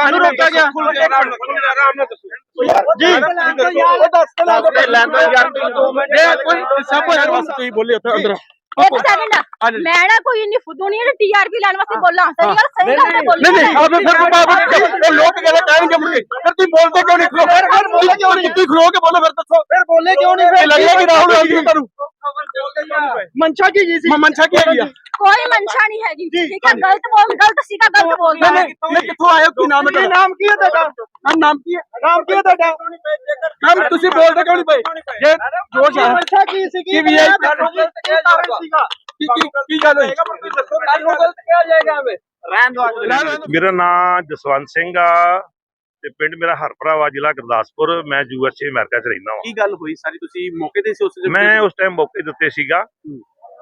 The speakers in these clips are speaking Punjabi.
ਕਾਹਨੂੰ ਰੋਕਿਆ ਗਿਆ? ਜੀ ਉਹ ਦੱਸ ਕੇ ਲੈ ਲੈਂਦਾ ਯਾਰ ਤੂੰ ਇਹ ਕੋਈ ਸਭ ਕੁਝ ਵਾਸਤੇ ਤੁਸੀਂ ਬੋਲੇ ਉੱਥੇ ਅੰਦਰ। ਇੱਕ ਸੈਕਿੰਡ ਮੈਂ ਨਾ ਕੋਈ ਇੰਨੀ ਫੁੱਦੂ ਨਹੀਂ ਹੈ ਟੀਆਰਪੀ ਲੈਣ ਵਾਸਤੇ ਬੋਲਾਂ। ਸਹੀ ਗੱਲ ਸਹੀ ਗੱਲ ਤੇ ਬੋਲੀ। ਨਹੀਂ ਨਹੀਂ ਆਪੇ ਫਿਰ ਬਾਬਾ ਲੋਕ ਕਹਿੰਦੇ ਕਹਿਣਗੇ ਮੁੜ ਕੇ ਫਿਰ ਤੁਸੀਂ ਬੋਲਦੇ ਕਿਉਂ ਨਹੀਂ? ਖਲੋ ਫਿਰ ਫਿਰ ਬੋਲੇ ਕਿਉਂ ਨਹੀਂ? ਤੁਸੀਂ ਖਲੋ ਕੇ ਬੋਲੋ ਫਿਰ ਦੱਸੋ। ਫਿਰ ਬੋਲੇ ਕਿਉਂ ਨਹੀਂ? ਫਿਰ ਲੱਗਿਆ ਕਿ ਰਾਹੁਲ ਗਾਂਧੀ ਤੁਹਾਨੂੰ ਮਨਸ਼ਾ ਕੀ ਜੀ ਸੀ? ਮਨਸ਼ਾ ਕੀ ਹੈਗੀ ਆ? ਕੋਈ ਮਨਸ਼ਾ ਨਹੀਂ ਹੈਗੀ। ਠੀਕ ਹੈ ਗਲਤ ਬੋਲ ਗਲਤ ਸੀਗਾ ਗਲਤ ਬੋਲਦਾ ਨਹੀਂ ਨਹੀਂ ਕਿੱਥੋਂ ਹੋ ਕੀ ਨਾਮ ਹੈ ਤੁਹਾਡਾ? ਨਾਮ ਕੀ ਹੈ ਤੁਹਾਡਾ? ਹਾਂ ਨਾਮ ਕੀ ਹੈ? ਨਾਮ ਕੀ ਹੈ ਤੁਹਾਡਾ? ਨਾਮ ਤੁਸੀਂ ਬੋਲਦੇ ਕਿਉਂ ਨਹੀਂ ਪਏ? ਜੇ ਜੋਸ਼ ਆ। ਮਨਸ਼ਾ ਕੀ ਸੀ ਕੀ ਵੀ ਸੀਗਾ। ਕੀ ਕੀ ਕੀ ਗੱਲ ਹੋਈ? ਦੱਸੋ ਕੱਲ ਨੂੰ ਗਲਤ ਕਿਹਾ ਜਾਏਗਾ ਮੇਰਾ ਨਾਮ ਜਸਵੰਤ ਸਿੰਘ ਆ। ਤੇ ਪਿੰਡ ਮੇਰਾ ਹਰਪਰਾ ਵਾ ਜ਼ਿਲ੍ਹਾ ਗੁਰਦਾਸਪੁਰ ਮੈਂ ਯੂਐਸਏ ਅਮਰੀਕਾ 'ਚ ਰਹਿੰਦਾ ਹਾਂ ਕੀ ਗੱਲ ਹੋਈ? ਸਾਰੀ ਤੁਸੀਂ ਮੌਕੇ ਤੇ ਸੀ ਉਸ ਦੇ ਮੈਂ ਉਸ ਟਾਈਮ ਮੌਕੇ ਦੇ ਉੱਤੇ ਸੀਗਾ।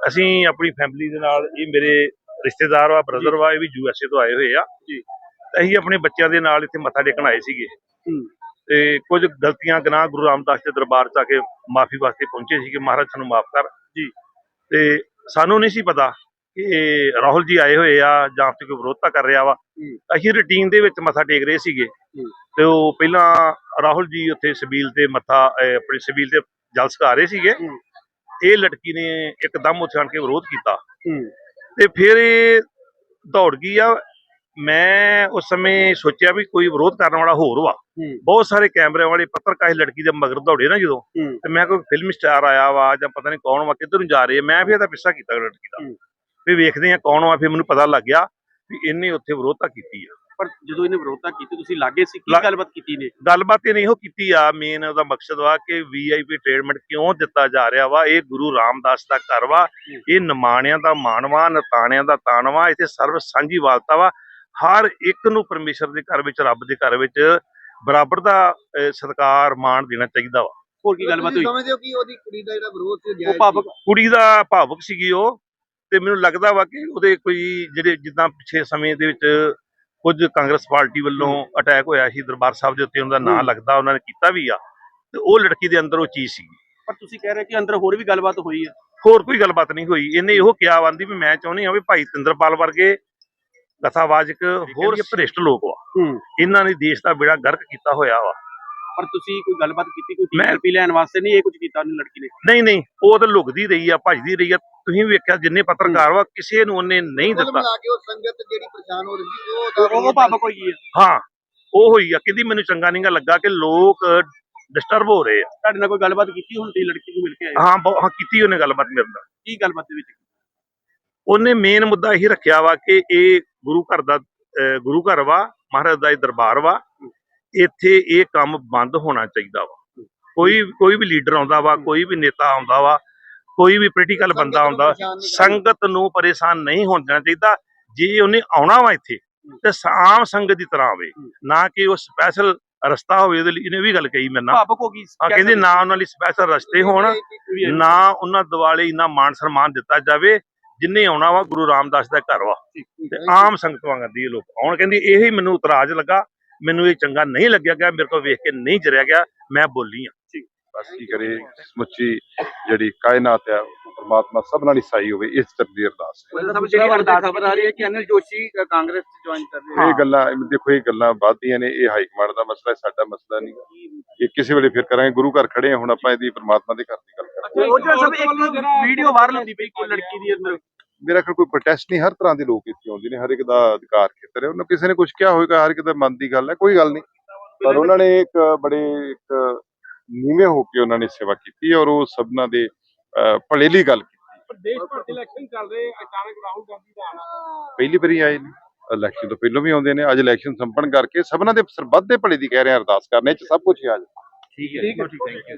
ਅਸੀਂ ਆਪਣੀ ਫੈਮਿਲੀ ਦੇ ਨਾਲ ਇਹ ਮੇਰੇ ਰਿਸ਼ਤੇਦਾਰ ਵਾ ਬ੍ਰਦਰ ਵਾ ਇਹ ਵੀ ਯੂਐਸਏ ਤੋਂ ਆਏ ਹੋਏ ਆ। ਜੀ। ਅਸੀਂ ਆਪਣੇ ਬੱਚਿਆਂ ਦੇ ਨਾਲ ਇੱਥੇ ਮੱਥਾ ਟੇਕਣ ਆਏ ਸੀਗੇ। ਤੇ ਕੁਝ ਗਲਤੀਆਂ ਗੁਨਾਹ ਗੁਰੂ ਰਾਮਦਾਸ ਦੇ ਦਰਬਾਰ 'ਚ ਆ ਕੇ ਮਾਫੀ ਵਾਸਤੇ ਪਹੁੰਚੇ ਸੀਗੇ। ਮਹਾਰਾਜ ਸਾਨੂੰ ਮਾਫ ਕਰ। ਜੀ। ਤੇ ਸਾਨੂੰ ਨਹੀਂ ਸੀ ਪਤਾ ਕਿ ਰਾਹੁਲ ਜੀ ਆਏ ਹੋਏ ਆ ਜਾਂ ਫਿਰ ਕੋਈ ਵਿਰੋਧਤਾ ਕਰ ਰਿਹਾ ਵਾ ਅਸੀਂ ਰੁਟੀਨ ਦੇ ਵਿੱਚ ਮੱਥਾ ਟੇਕ ਰਹੇ ਸੀਗੇ ਤੇ ਉਹ ਪਹਿਲਾਂ ਰਾਹੁਲ ਜੀ ਉੱਥੇ ਸਬੀਲ ਤੇ ਮੱਥਾ ਆਪਣੀ ਸਬੀਲ ਤੇ ਜਲ ਸਕਾ ਰਹੇ ਸੀਗੇ। ਇਹ ਲੜਕੀ ਨੇ ਇੱਕਦਮ ਉੱਥੇ ਆਣ ਕੇ ਵਿਰੋਧ ਕੀਤਾ। ਤੇ ਫਿਰ ਇਹ ਦੌੜ ਗਈ ਆ ਮੈਂ ਉਸ ਸਮੇਂ ਸੋਚਿਆ ਵੀ ਕੋਈ ਵਿਰੋਧ ਕਰਨ ਵਾਲਾ ਹੋਰ ਵਾ। ਬਹੁਤ ਸਾਰੇ ਕੈਮਰਿਆਂ ਵਾਲੇ ਪੱਤਰਕਾਰ ਲੜਕੀ ਦੇ ਮਗਰ ਦੌੜੇ ਨਾ ਜਦੋਂ। ਤੇ ਮੈਂ ਕੋਈ ਫਿਲਮ ਸਟਾਰ ਆਇਆ ਵਾ ਜਾਂ ਪਤਾ ਨਹੀਂ ਕੌਣ ਵਾ ਕਿੱਧਰ ਨੂੰ ਜਾ ਰਹੇ ਮੈਂ ਫਿਰ ਇਹਦਾ ਪਿੱਛਾ ਕੀਤਾ ਲੜਕੀ ਦਾ। ਵੀ ਵੇਖਦੇ ਆ ਕੌਣ ਵਾ ਫਿਰ ਮੈਨੂੰ ਪਤਾ ਲੱਗ ਗਿਆ ਵੀ ਇਹਨੇ ਉੱਥੇ ਵਿਰੋਧਤਾ ਕੀਤੀ ਆ। ਪਰ ਜਦੋਂ ਇਹਨੇ ਵਿਰੋਧਤਾ ਕੀਤੀ ਤੁਸੀਂ ਲਾਗੇ ਸੀ ਕੀ ਗੱਲਬਾਤ ਕੀਤੀ ਨੇ? ਗੱਲਬਾਤ ਇਹਨੇ ਇਹੋ ਕੀਤੀ ਆ ਮੇਨ ਉਹਦਾ ਮਕਸਦ ਵਾ ਕਿ ਵੀਆਈਪੀ ਟ੍ਰੀਟਮੈਂਟ ਕਿਉਂ ਦਿੱਤਾ ਜਾ ਰਿਹਾ ਵਾ ਇਹ ਗੁਰੂ ਰਾਮਦਾਸ ਦਾ ਘਰ ਵਾ ਇਹ ਨਿਮਾਣਿਆਂ ਦਾ ਮਾਣਵਾ ਨਤਾਣਿਆਂ ਦਾ ਤਾਣਵਾ ਇੱਥੇ ਸਰਵ ਸਾਂਝੀ ਵਾਲਤਾ ਵਾ। ਹਰ ਇੱਕ ਨੂੰ ਪਰਮੇਸ਼ਰ ਦੇ ਘਰ ਵਿੱਚ ਰੱਬ ਦੇ ਘਰ ਵਿੱਚ ਬਰਾਬਰ ਦਾ ਸਤਿਕਾਰ ਮਾਣ ਦੇਣਾ ਚਾਹੀਦਾ ਵਾ। ਹੋਰ ਕੀ ਗੱਲਬਾਤ ਹੋਈ? ਸਮਝਦੇ ਹੋ ਕਿ ਉਹਦੀ ਕੁੜੀ ਦਾ ਜਿਹੜਾ ਵਿਰੋਧ ਸੀ ਉਹ ਭਾਵਕ ਕੁੜੀ ਦਾ ਭਾਵੁਕ ਸੀਗੀ ਉਹ। ਤੇ ਮੈਨੂੰ ਲੱਗਦਾ ਵਾ ਕਿ ਉਹਦੇ ਕੋਈ ਜਿਹੜੇ ਜਿੱਦਾਂ ਪਿਛੇ ਸਮੇਂ ਦੇ ਵਿੱਚ ਕੁਝ ਕਾਂਗਰਸ ਪਾਰਟੀ ਵੱਲੋਂ ਅਟੈਕ ਹੋਇਆ ਸੀ ਦਰਬਾਰ ਸਾਹਿਬ ਦੇ ਉੱਤੇ ਉਹਦਾ ਨਾਂ ਹੂੰ। ਲੱਗਦਾ ਉਹਨਾਂ ਨੇ ਕੀਤਾ ਵੀ ਆ ਤੇ ਉਹ ਲੜਕੀ ਦੇ ਅੰਦਰ ਉਹ ਚੀਜ਼ ਸੀਗੀ। ਪਰ ਤੁਸੀਂ ਕਹਿ ਰਹੇ ਕਿ ਅੰਦਰ ਹੋਰ ਵੀ ਗੱਲਬਾਤ ਹੋਈ ਹੈ? ਹੋਰ ਕੋਈ ਗੱਲਬਾਤ ਨਹੀਂ ਹੋਈ। ਇਹਨੇ ਇਹੋ ਕਿਹਾ ਵੰਦੀ ਵੀ ਮੈਂ ਚਾਹੁੰਦੀ ਹਾਂ ਵੀ ਭਾਈ ਤਿੰਦਰਪਾਲ ਵਰਗੇ ਕਥਾਵਾਚਕ ਹੋਰ ਭ੍ਰਿਸ਼ਟ ਲੋਕ ਵਾ। ਇਹਨਾਂ ਨੇ ਦੇਸ਼ ਦਾ ਬੇੜਾ ਗਰਕ ਕੀਤਾ ਹੋਇਆ ਵਾ। ਪਰ ਤੁਸੀਂ ਕੋਈ ਗੱਲਬਾਤ ਕੀਤੀ ਕੋਈ ਮੈਂ- ਟੀਆਰਪੀ ਲੈਣ ਵਾਸਤੇ ਨਹੀਂ ਇਹ ਕੁਝ ਕੀਤਾ ਉਹਨੇ ਲੜਕੀ ਨੇ? ਨਹੀਂ ਨਹੀਂ ਉਹ ਤਾਂ ਲੁਕਦੀ ਰਹੀ ਆ ਭੱਜਦੀ ਰਹੀ ਆ। ਤੁਸੀਂ ਵੀ ਵੇਖਿਆ ਜਿੰਨੇ ਪੱਤਰਕਾਰ ਵਾ ਕਿਸੇ ਨੂੰ ਉਹਨੇ ਨਹੀਂ ਦਿੱਤਾ। ਉਹ ਸੰਗਤ ਜਿਹੜੀ ਪਰੇਸ਼ਾਨ ਹੋ ਰਹੀ ਸੀ ਉਹ ਉਹ ਭਾਵਕ ਹੋਈ ਹੈ ਹਾਂ ਉਹ ਹੋਈ ਆ। ਕਹਿੰਦੀ ਮੈਨੂੰ ਚੰਗਾ ਨਹੀਂਗਾ ਲੱਗਾ ਕਿ ਲੋਕ ਡਿਸਟਰਬ ਹੋ ਰਹੇ ਆ। ਤੁਹਾਡੇ ਨਾਲ ਕੋਈ ਗੱਲਬਾਤ ਕੀਤੀ ਹੁਣ ਤੁਸੀਂ ਲੜਕੀ ਨੂੰ ਮਿਲ ਕੇ ਆਏ? ਹੋ। ਹਾਂ ਕੀਤੀ ਉਹਨੇ ਗੱਲਬਾਤ ਮੇਰੇ ਨਾਲ। ਕੀ ਗੱਲਬਾਤ ਦੇ ਵਿੱਚ? ਉਹਨੇ ਮੇਨ ਮੁੱਦਾ ਇਹੀ ਰੱਖਿਆ ਵਾ ਕਿ ਇਹ ਗੁਰੂ ਘਰ ਦਾ ਅਹ ਗੁਰੂ ਘਰ ਵਾ ਮਹਾਰਾਜ ਦਾ ਇਹ ਦਰਬਾਰ ਵਾ। ਇੱਥੇ ਇਹ ਕੰਮ ਬੰਦ ਹੋਣਾ ਚਾਹੀਦਾ ਵਾ। ਕੋਈ ਕੋਈ ਵੀ ਲੀਡਰ ਆਉਂਦਾ ਵਾ ਕੋਈ ਵੀ ਨੇਤਾ ਆਉਂਦਾ ਵਾ ਕੋਈ ਵੀ ਪੋਲੀਟੀਕਲ ਬੰਦਾ ਆਉਂਦਾ। ਸੰਗਤ ਨੂੰ ਪਰੇਸ਼ਾਨ ਨਹੀਂ ਹੋਣ ਦੇਣਾ ਚਾਹੀਦਾ। ਜੇ ਉਹਨੇ ਆਉਣਾ ਵਾ ਇੱਥੇ ਤੇ ਆਮ ਸੰਗਤ ਦੀ ਤਰ੍ਹਾਂ ਆਵੇ ਨਾ ਕਿ ਉਹ ਸਪੈਸ਼ਲ ਰਸਤਾ ਹੋਵੇ ਉਹਦੇ ਲਈ। ਇਹਨੇ ਵੀ ਗੱਲ ਕਹੀ ਮੇਰੇ ਨਾਲ। ਭਾਵਕ ਹੋ ਗਈ। ਆ ਕਹਿੰਦੇ ਨਾ ਉਹਨਾਂ ਲਈ ਸਪੈਸ਼ਲ ਰਸਤੇ ਹੋਣ ਨਾ ਉਹਨਾਂ ਦਿਵਾਲੇ ਇੰਨਾ ਮਾਣ ਸਨਮਾਨ ਦਿੱਤਾ ਜਾਵੇ ਜਿੰਨੇ ਆਉਣਾ ਵਾ ਗੁਰੂ ਰਾਮਦਾਸ ਦਾ ਘਰ ਵਾ। ਤੇ ਆਮ ਸੰਗਤ ਵਾਂਗਦੀ ਇਹ ਲੋਕ ਆਉਣ। ਕਹਿੰਦੀ ਇਹੀ ਮੈਨੂੰ ਇਤਰਾਜ਼ ਲੱਗਾ ਮੈਨੂੰ ਇਹ ਚੰਗਾ ਨਹੀਂ ਲੱਗਿਆ ਗਿਆ ਮੇਰੇ ਕੋਲ ਵੇਖ ਕੇ ਨਹੀਂ ਜਰਿਆ ਗਿਆ ਮੈਂ ਬੋਲੀ ਆ ਬਸ ਕੀ ਕਰੇ ਸਮੁੱਚੀ ਜਿਹੜੀ ਕਾਇਨਾਤ ਹੈ ਉਹ ਪ੍ਰਮਾਤਮਾ ਸਭ ਨਾਲ ਹੀ ਸਾਈ ਹੋਵੇ ਇਸ ਤਰ੍ਹਾਂ ਅਰਦਾਸ ਹੈ। ਸਭ ਜਿਹੜੀ ਅਰਦਾਸ ਖਬਰ ਆ ਰਹੀ ਹੈ ਕਿ ਅਨਿਲ ਜੋਸ਼ੀ ਕਾਂਗਰਸ ਚ ਜੁਆਇਨ ਕਰ ਰਹੇ ਇਹ ਗੱਲਾਂ ਦੇਖੋ ਇਹ ਗੱਲਾਂ ਵੱਧਦੀਆਂ ਨੇ ਇਹ ਹਾਈ ਕਮਾਂਡ ਦਾ ਮਸਲਾ ਹੈ ਸਾਡਾ ਮਸਲਾ ਨਹੀਂ। ਇਹ ਕਿਸੇ ਵੇਲੇ ਫਿਰ ਕਰਾਂਗੇ ਗੁਰੂ ਘਰ ਖੜੇ ਹੁਣ ਆਪਾਂ ਇਹਦੀ ਪ੍ਰਮਾਤਮਾ ਦੇ ਘਰ ਦੀ ਗੱਲ ਕਰਾਂਗੇ ਉਹ ਜਿਹੜਾ ਸਭ ਇੱਕ ਵੀਡੀਓ ਵਾਇਰਲ ਹੁੰਦੀ ਪਈ ਕੋਈ ਲੜਕੀ ਦੀ ਅੰਦਰ। ਮੇਰਾ ਖਿਆਲ ਕੋਈ ਪ੍ਰੋਟੈਸਟ ਨਹੀਂ ਹਰ ਤਰ੍ਹਾਂ ਦੇ ਲੋਕ ਇੱਥੇ ਆਉਂਦੇ ਨੇ ਹਰ ਇੱਕ ਦਾ ਅਧਿਕਾਰ ਖੇਤਰ ਹੈ। ਉਹਨਾਂ ਕਿਸੇ ਨੇ ਕੁਝ ਕਿਹਾ ਹੋਵੇਗਾ ਹਰ ਇੱਕ ਦਾ ਮਨ ਦੀ ਗੱਲ ਹੈ ਕੋਈ ਗੱਲ ਨਹੀਂ। ਪਰ ਉਹਨਾਂ ਨੇ ਇੱਕ ਬੜੇ ਇੱਕ ਨੀਵੇਂ ਹੋ ਕੇ ਉਹਨਾਂ ਨੇ ਸੇਵਾ ਕੀਤੀ ਔਰ ਉਹ ਸਭਨਾਂ ਦੇ ਭਲੇ ਲਈ ਗੱਲ ਕੀਤੀ। ਦੇਸ਼ ਭਰ ਦੇ ਇਲੈਕਸ਼ਨ ਚੱਲ ਰਹੇ ਅਚਾਨਕ ਰਾਹੁਲ ਗਾਂਧੀ ਦਾ ਆਣਾ। ਪਹਿਲੀ ਵਾਰੀ ਆਏ ਨੇ। ਇਲੈਕਸ਼ਨ ਤੋਂ ਪਹਿਲਾਂ ਵੀ ਆਉਂਦੇ ਨੇ ਅੱਜ ਇਲੈਕਸ਼ਨ ਸੰਪन्न ਕਰਕੇ ਸਭਨਾਂ ਦੇ ਸਰਬੱਤ ਦੇ ਭਲੇ ਦੀ ਕਹਿ ਰਹੇ ਅਰਦਾਸ ਕਰਨੇ ਚ ਸਭ ਕੁਝ ਹੀ ਆ ਜਾਏ ਠੀਕ ਹੈ ਠੀਕ ਹੈ।